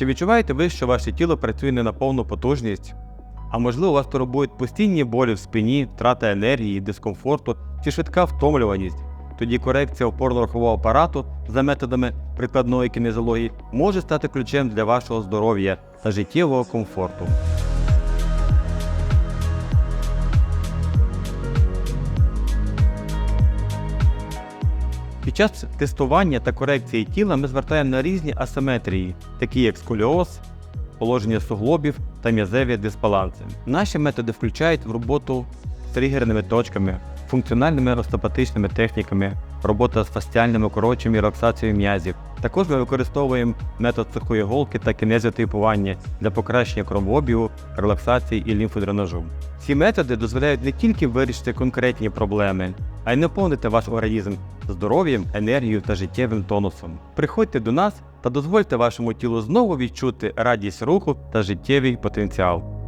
Чи відчуваєте ви, що ваше тіло працює не на повну потужність? А можливо, вас турбують постійні болі в спині, втрата енергії, дискомфорту чи швидка втомлюваність? Тоді корекція опорно-рухового апарату за методами прикладної кінезології може стати ключем для вашого здоров'я та життєвого комфорту. Під час тестування та корекції тіла ми звертаємо на різні асиметрії, такі як сколіоз, положення суглобів та м'язеві дисбаланси. Наші методи включають в роботу з тригерними точками, функціональними остеопатичними техніками, робота з фасціальним укороченням і релаксацією м'язів. Також ми використовуємо метод сухої голки та кінезіотипування для покращення кровообігу, релаксації і лімфодренажу. Ці методи дозволяють не тільки вирішити конкретні проблеми, а й наповнити ваш організм здоров'ям, енергією та життєвим тонусом. Приходьте до нас та дозвольте вашому тілу знову відчути радість руху та життєвий потенціал.